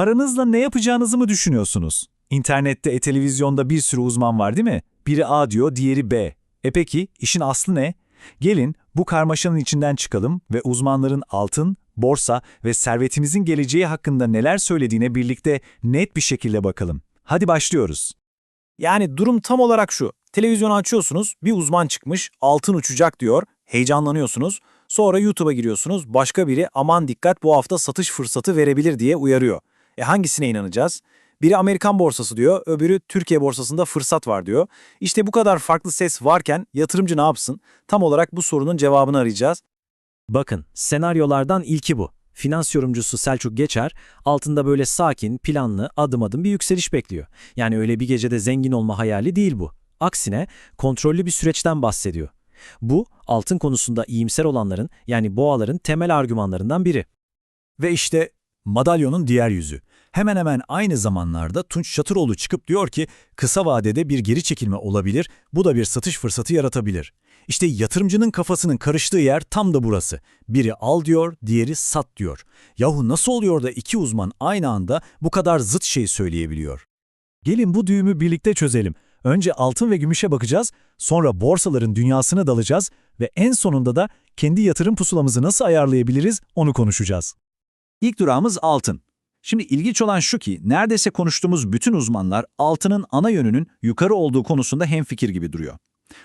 Paranızla ne yapacağınızı mı düşünüyorsunuz? İnternette, e, televizyonda bir sürü uzman var değil mi? Biri A diyor, diğeri B. E peki, işin aslı ne? Gelin bu karmaşanın içinden çıkalım ve uzmanların altın, borsa ve servetimizin geleceği hakkında neler söylediğine birlikte net bir şekilde bakalım. Hadi başlıyoruz. Yani durum tam olarak şu. Televizyonu açıyorsunuz, bir uzman çıkmış, altın uçacak diyor, heyecanlanıyorsunuz. Sonra YouTube'a giriyorsunuz, başka biri aman dikkat bu hafta satış fırsatı verebilir diye uyarıyor. E hangisine inanacağız? Biri Amerikan borsası diyor, öbürü Türkiye borsasında fırsat var diyor. İşte bu kadar farklı ses varken yatırımcı ne yapsın? Tam olarak bu sorunun cevabını arayacağız. Bakın, senaryolardan ilki bu. Finans yorumcusu Selçuk Geçer, altında böyle sakin, planlı, adım adım bir yükseliş bekliyor. Yani öyle bir gecede zengin olma hayali değil bu. Aksine kontrollü bir süreçten bahsediyor. Bu, altın konusunda iyimser olanların, yani boğaların temel argümanlarından biri. Ve işte madalyonun diğer yüzü. Hemen hemen aynı zamanlarda Tunç Çatıroğlu çıkıp diyor ki kısa vadede bir geri çekilme olabilir, bu da bir satış fırsatı yaratabilir. İşte yatırımcının kafasının karıştığı yer tam da burası. Biri al diyor, diğeri sat diyor. Yahu nasıl oluyor da iki uzman aynı anda bu kadar zıt şey söyleyebiliyor? Gelin bu düğümü birlikte çözelim. Önce altın ve gümüşe bakacağız, sonra borsaların dünyasına dalacağız ve en sonunda da kendi yatırım pusulamızı nasıl ayarlayabiliriz onu konuşacağız. İlk durağımız altın. Şimdi ilginç olan şu ki neredeyse konuştuğumuz bütün uzmanlar altının ana yönünün yukarı olduğu konusunda hemfikir gibi duruyor.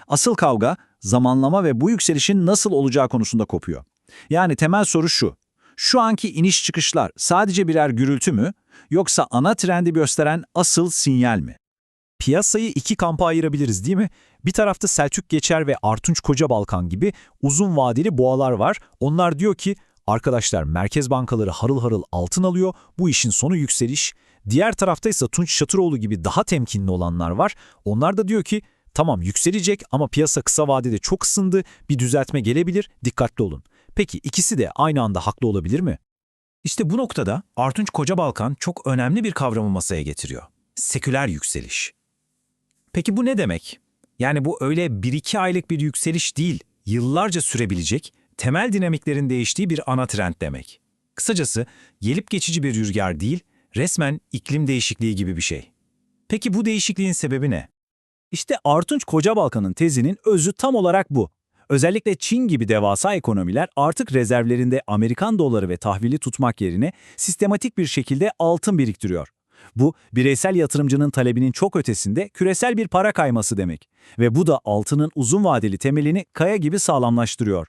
Asıl kavga zamanlama ve bu yükselişin nasıl olacağı konusunda kopuyor. Yani temel soru şu. Şu anki iniş çıkışlar sadece birer gürültü mü yoksa ana trendi gösteren asıl sinyal mi? Piyasayı iki kampa ayırabiliriz değil mi? Bir tarafta Selçuk Geçer ve Artunç Kocabalkan gibi uzun vadeli boğalar var. Onlar diyor ki arkadaşlar merkez bankaları harıl harıl altın alıyor, bu işin sonu yükseliş. Diğer tarafta ise Tunç Şatıroğlu gibi daha temkinli olanlar var. Onlar da diyor ki tamam yükselecek ama piyasa kısa vadede çok ısındı, bir düzeltme gelebilir, dikkatli olun. Peki ikisi de aynı anda haklı olabilir mi? İşte bu noktada Artunç Kocabalkan çok önemli bir kavramı masaya getiriyor. Seküler yükseliş. Peki bu ne demek? Yani bu öyle 1-2 aylık bir yükseliş değil, yıllarca sürebilecek, temel dinamiklerin değiştiği bir ana trend demek. Kısacası gelip geçici bir rüzgar değil, resmen iklim değişikliği gibi bir şey. Peki bu değişikliğin sebebi ne? İşte Artunç Kocabalkan'ın tezinin özü tam olarak bu. Özellikle Çin gibi devasa ekonomiler artık rezervlerinde Amerikan doları ve tahvili tutmak yerine sistematik bir şekilde altın biriktiriyor. Bu, bireysel yatırımcının talebinin çok ötesinde küresel bir para kayması demek. Ve bu da altının uzun vadeli temelini kaya gibi sağlamlaştırıyor.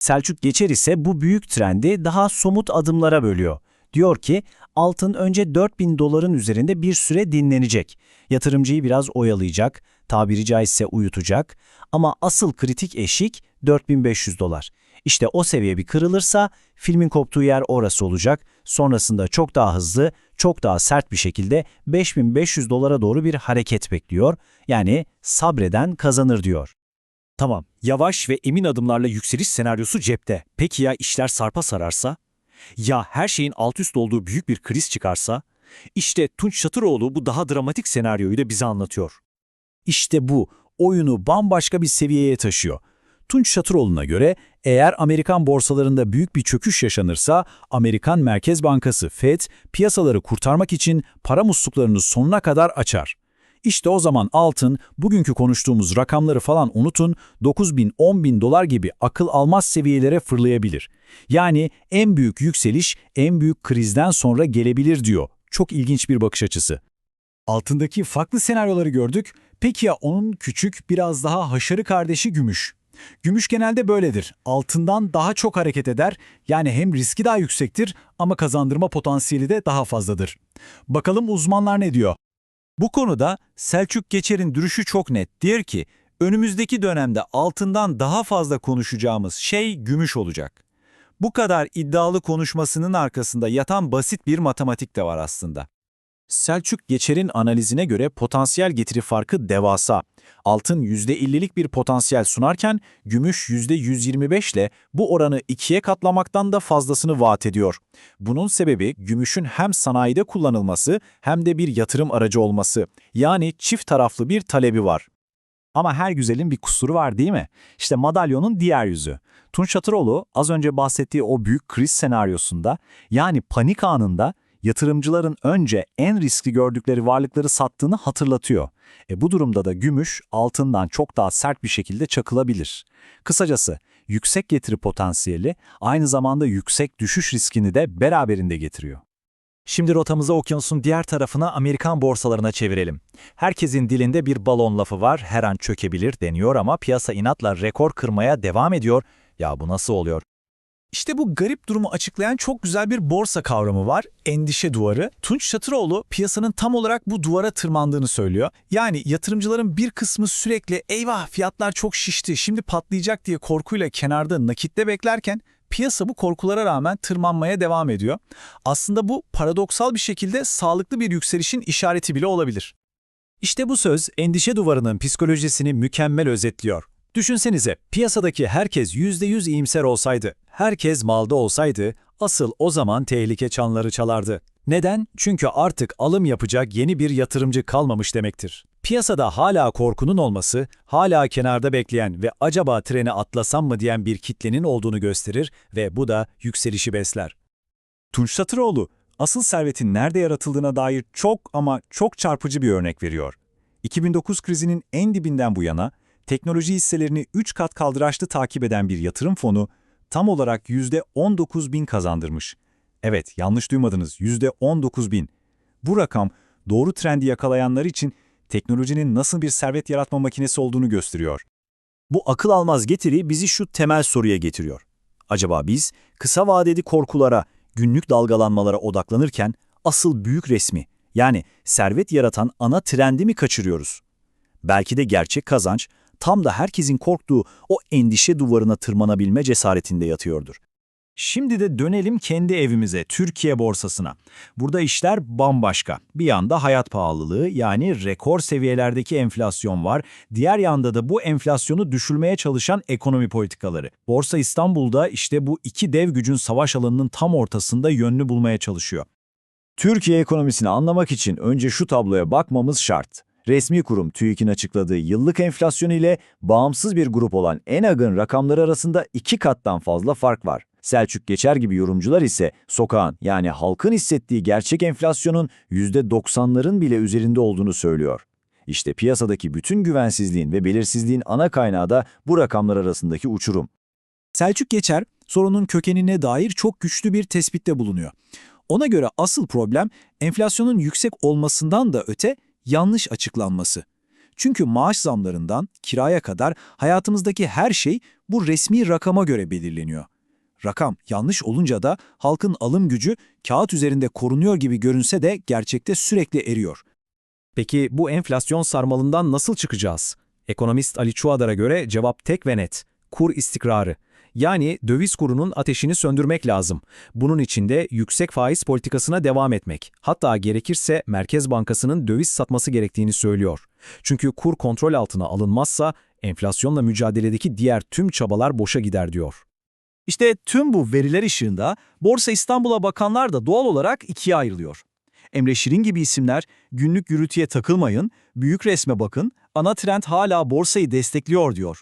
Selçuk Geçer ise bu büyük trendi daha somut adımlara bölüyor. Diyor ki altın önce 4000 doların üzerinde bir süre dinlenecek. Yatırımcıyı biraz oyalayacak, tabiri caizse uyutacak ama asıl kritik eşik 4500 dolar. İşte o seviye bir kırılırsa filmin koptuğu yer orası olacak. Sonrasında çok daha hızlı, çok daha sert bir şekilde 5500 dolara doğru bir hareket bekliyor. Yani sabreden kazanır diyor. Tamam, yavaş ve emin adımlarla yükseliş senaryosu cepte. Peki ya işler sarpa sararsa? Ya her şeyin alt üst olduğu büyük bir kriz çıkarsa? İşte Tunç Şatıroğlu bu daha dramatik senaryoyu da bize anlatıyor. İşte bu, oyunu bambaşka bir seviyeye taşıyor. Tunç Şatıroğlu'na göre eğer Amerikan borsalarında büyük bir çöküş yaşanırsa Amerikan Merkez Bankası Fed piyasaları kurtarmak için para musluklarını sonuna kadar açar. İşte o zaman altın, bugünkü konuştuğumuz rakamları falan unutun, 9 bin, 10 bin dolar gibi akıl almaz seviyelere fırlayabilir. Yani en büyük yükseliş en büyük krizden sonra gelebilir diyor. Çok ilginç bir bakış açısı. Altındaki farklı senaryoları gördük. Peki ya onun küçük, biraz daha haşarı kardeşi gümüş? Gümüş genelde böyledir. Altından daha çok hareket eder. Yani hem riski daha yüksektir ama kazandırma potansiyeli de daha fazladır. Bakalım uzmanlar ne diyor? Bu konuda Selçuk Geçer'in duruşu çok net. Diyor ki, önümüzdeki dönemde altından daha fazla konuşacağımız şey gümüş olacak. Bu kadar iddialı konuşmasının arkasında yatan basit bir matematik de var aslında. Selçuk Geçer'in analizine göre potansiyel getiri farkı devasa. Altın %50'lik bir potansiyel sunarken gümüş %125 ile bu oranı ikiye katlamaktan da fazlasını vaat ediyor. Bunun sebebi gümüşün hem sanayide kullanılması hem de bir yatırım aracı olması. Yani çift taraflı bir talebi var. Ama her güzelin bir kusuru var değil mi? İşte madalyonun diğer yüzü. Tunç Çatıroğlu az önce bahsettiği o büyük kriz senaryosunda yani panik anında yatırımcıların önce en riskli gördükleri varlıkları sattığını hatırlatıyor. E bu durumda da gümüş altından çok daha sert bir şekilde çakılabilir. Kısacası yüksek getiri potansiyeli aynı zamanda yüksek düşüş riskini de beraberinde getiriyor. Şimdi rotamızı okyanusun diğer tarafına Amerikan borsalarına çevirelim. Herkesin dilinde bir balon lafı var, her an çökebilir deniyor ama piyasa inatla rekor kırmaya devam ediyor. Ya bu nasıl oluyor? İşte bu garip durumu açıklayan çok güzel bir borsa kavramı var, endişe duvarı. Tunç Şatıroğlu piyasanın tam olarak bu duvara tırmandığını söylüyor. Yani yatırımcıların bir kısmı sürekli eyvah fiyatlar çok şişti, şimdi patlayacak diye korkuyla kenarda nakitte beklerken piyasa bu korkulara rağmen tırmanmaya devam ediyor. Aslında bu paradoksal bir şekilde sağlıklı bir yükselişin işareti bile olabilir. İşte bu söz endişe duvarının psikolojisini mükemmel özetliyor. Düşünsenize, piyasadaki herkes %100 iyimser olsaydı, herkes malda olsaydı, asıl o zaman tehlike çanları çalardı. Neden? Çünkü artık alım yapacak yeni bir yatırımcı kalmamış demektir. Piyasada hala korkunun olması, hala kenarda bekleyen ve acaba treni atlasam mı diyen bir kitlenin olduğunu gösterir ve bu da yükselişi besler. Tunç Satıroğlu, asıl servetin nerede yaratıldığına dair çok ama çok çarpıcı bir örnek veriyor. 2009 krizinin en dibinden bu yana, teknoloji hisselerini 3 kat kaldıraçlı takip eden bir yatırım fonu tam olarak %19 bin kazandırmış. Evet, yanlış duymadınız, %19 bin. Bu rakam doğru trendi yakalayanlar için teknolojinin nasıl bir servet yaratma makinesi olduğunu gösteriyor. Bu akıl almaz getiri bizi şu temel soruya getiriyor. Acaba biz kısa vadeli korkulara, günlük dalgalanmalara odaklanırken asıl büyük resmi, yani servet yaratan ana trendi mi kaçırıyoruz? Belki de gerçek kazanç tam da herkesin korktuğu o endişe duvarına tırmanabilme cesaretinde yatıyordur. Şimdi de dönelim kendi evimize, Türkiye borsasına. Burada işler bambaşka. Bir yanda hayat pahalılığı yani rekor seviyelerdeki enflasyon var. Diğer yanda da bu enflasyonu düşürmeye çalışan ekonomi politikaları. Borsa İstanbul'da işte bu iki dev gücün savaş alanının tam ortasında yönünü bulmaya çalışıyor. Türkiye ekonomisini anlamak için önce şu tabloya bakmamız şart. Resmi kurum TÜİK'in açıkladığı yıllık enflasyon ile bağımsız bir grup olan ENAG'ın rakamları arasında iki kattan fazla fark var. Selçuk Geçer gibi yorumcular ise sokağın yani halkın hissettiği gerçek enflasyonun %90'ların bile üzerinde olduğunu söylüyor. İşte piyasadaki bütün güvensizliğin ve belirsizliğin ana kaynağı da bu rakamlar arasındaki uçurum. Selçuk Geçer, sorunun kökenine dair çok güçlü bir tespitte bulunuyor. Ona göre asıl problem enflasyonun yüksek olmasından da öte yanlış açıklanması. Çünkü maaş zamlarından kiraya kadar hayatımızdaki her şey bu resmi rakama göre belirleniyor. Rakam yanlış olunca da halkın alım gücü kağıt üzerinde korunuyor gibi görünse de gerçekte sürekli eriyor. Peki bu enflasyon sarmalından nasıl çıkacağız? Ekonomist Ali Çuadar'a göre cevap tek ve net. Kur istikrarı. Yani döviz kurunun ateşini söndürmek lazım. Bunun için de yüksek faiz politikasına devam etmek. Hatta gerekirse Merkez Bankası'nın döviz satması gerektiğini söylüyor. Çünkü kur kontrol altına alınmazsa enflasyonla mücadeledeki diğer tüm çabalar boşa gider diyor. İşte tüm bu veriler ışığında Borsa İstanbul'a bakanlar da doğal olarak ikiye ayrılıyor. Emre Şirin gibi isimler günlük gürültüye takılmayın, büyük resme bakın, ana trend hala borsayı destekliyor diyor.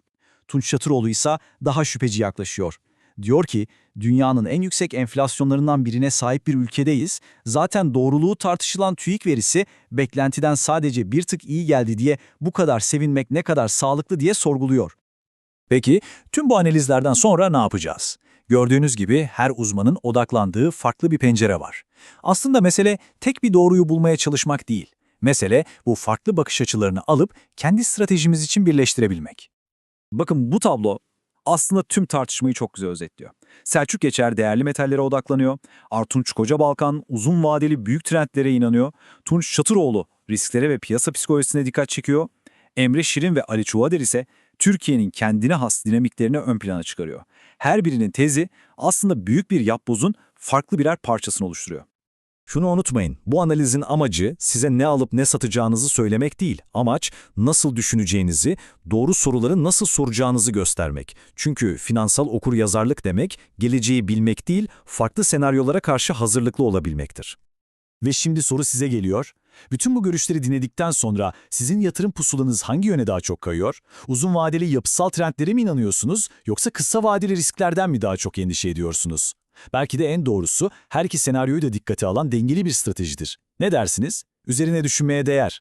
Tunç Şatıroğlu ise daha şüpheci yaklaşıyor. Diyor ki, dünyanın en yüksek enflasyonlarından birine sahip bir ülkedeyiz. Zaten doğruluğu tartışılan TÜİK verisi beklentiden sadece bir tık iyi geldi diye bu kadar sevinmek ne kadar sağlıklı diye sorguluyor. Peki, tüm bu analizlerden sonra ne yapacağız? Gördüğünüz gibi her uzmanın odaklandığı farklı bir pencere var. Aslında mesele tek bir doğruyu bulmaya çalışmak değil. Mesele bu farklı bakış açılarını alıp kendi stratejimiz için birleştirebilmek. Bakın bu tablo aslında tüm tartışmayı çok güzel özetliyor. Selçuk Geçer değerli metallere odaklanıyor. Artunç Kocabalkan uzun vadeli büyük trendlere inanıyor. Tunç Çatıroğlu risklere ve piyasa psikolojisine dikkat çekiyor. Emre Şirin ve Ali Çuvader ise Türkiye'nin kendine has dinamiklerini ön plana çıkarıyor. Her birinin tezi aslında büyük bir yapbozun farklı birer parçasını oluşturuyor. Şunu unutmayın, bu analizin amacı size ne alıp ne satacağınızı söylemek değil. Amaç nasıl düşüneceğinizi, doğru soruları nasıl soracağınızı göstermek. Çünkü finansal okur yazarlık demek, geleceği bilmek değil, farklı senaryolara karşı hazırlıklı olabilmektir. Ve şimdi soru size geliyor. Bütün bu görüşleri dinledikten sonra sizin yatırım pusulanız hangi yöne daha çok kayıyor? Uzun vadeli yapısal trendlere mi inanıyorsunuz yoksa kısa vadeli risklerden mi daha çok endişe ediyorsunuz? Belki de en doğrusu her iki senaryoyu da dikkate alan dengeli bir stratejidir. Ne dersiniz? Üzerine düşünmeye değer.